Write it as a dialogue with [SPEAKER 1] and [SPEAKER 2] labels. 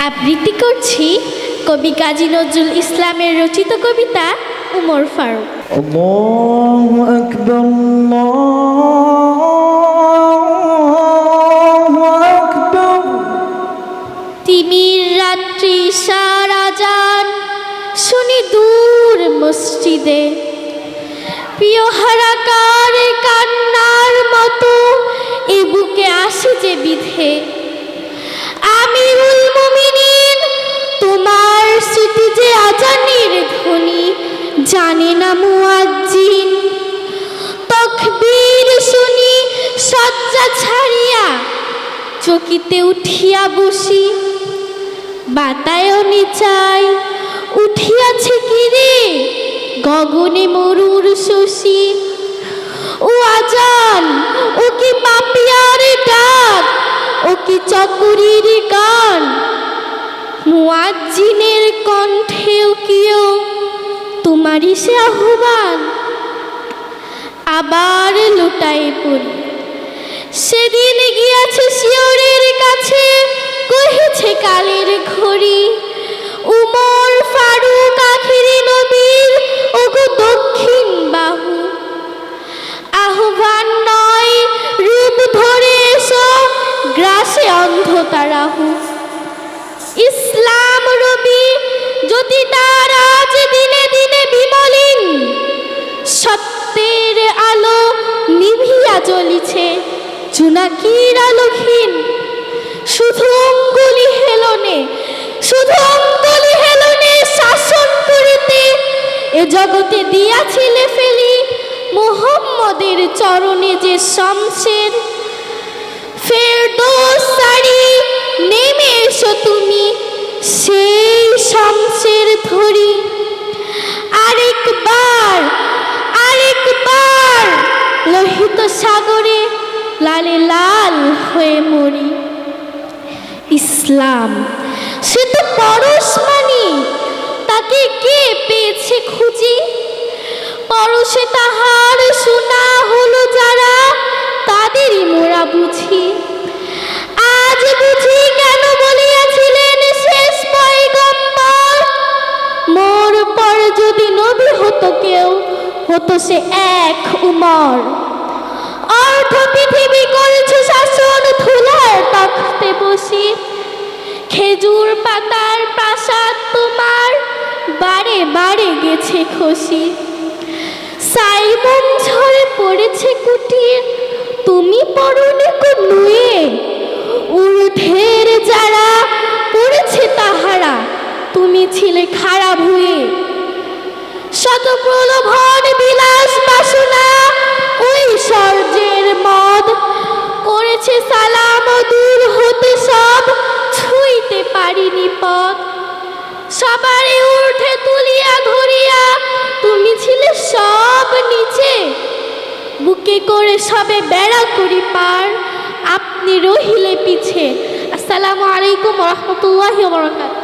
[SPEAKER 1] আবৃত্তি করছি কবি কাজী নজরুল ইসলামের রচিত কবিতা উমর ফারুক
[SPEAKER 2] الله أكبر الله أكبر
[SPEAKER 1] তিমির রাত্রি সারা যান শুনি দূর মসজিদে প্রিয় হারাকার কান্নার মতো এ বুকে আসে যে বিধে জানে না মুয়াজ্জিন। তকবীর শুনি সজ্জা ছাড়িয়া চকিতে উঠিয়া বসি। বাতায়নে চাই উঠিয়াছে কি রে গগনে মরুর শশী। ও আজান, ও কি পাপিয়ার ডাক, ও কি চকুরির গান। মুয়াজ্জিনের কণ্ঠেও কিও তোমারই সে আহ্বান। আবার লুটাই পড়ি। সেদিন গিয়াছে শিওরের কাছে, কহেছে কালের ঘড়ি। উমর ফারুক আখিরি নবীর, ওগো দক্ষিণ বাহু। আহ্বান নয়, রূপ ধরে এসো, গ্রাসে অন্ধতারাহু জুনাকির আলোহীন শুধু অঙ্গুলি হেলনে, শুধু অঙ্গুলি হেলনে শাসন করিতে এ জগতে দিয়াছিলে ফেলি মোহাম্মদের চরণে যে শমশের ফেরদৌস সারি, নেমে এসো তুমি সেই শমশের ধরি। আরেকবার আরেকবার, লোহিত সাগরে হয়ে মরি। ইসলাম, সে তো পরশ পরশমানি তাকে কে পেয়েছে খুঁজি? পরশে তাহার শোনা হলো যারা, তাদেরই মোরা বুঝি। আজ বুঝি কেন বলিয়াছিলেন শেষ পয়গম্বর? মোর পর যদি নবী হতো কেউ, হতো সে এক উমর। পৃথিবী করেছে খেজুর পাতার প্রাসাদ তোমার, বারে বারে গেছে খসি। সাইমন ঝরে পড়েছে কুটির, তুমি পরনে নুয়ে ঊর্ধ্বের যারা পড়েছে তাহারা, তুমি ছিলে খারাপ হয়ে শত প্রলোভন বিলাস বাসনা ওই সর্যের মদ। করেছে সালাম দূর হতে সব, ছুঁইতে পারিনি পথ। সবারই উঠে তুলিয়া ধরিয়া, তুমি ছিলে সব নিচে। বুকে করে সবে বেড়া করি পার, আপনি রহিলে পিছে। আসসালামু আলাইকুম রহমতুল্লাহ বরকাত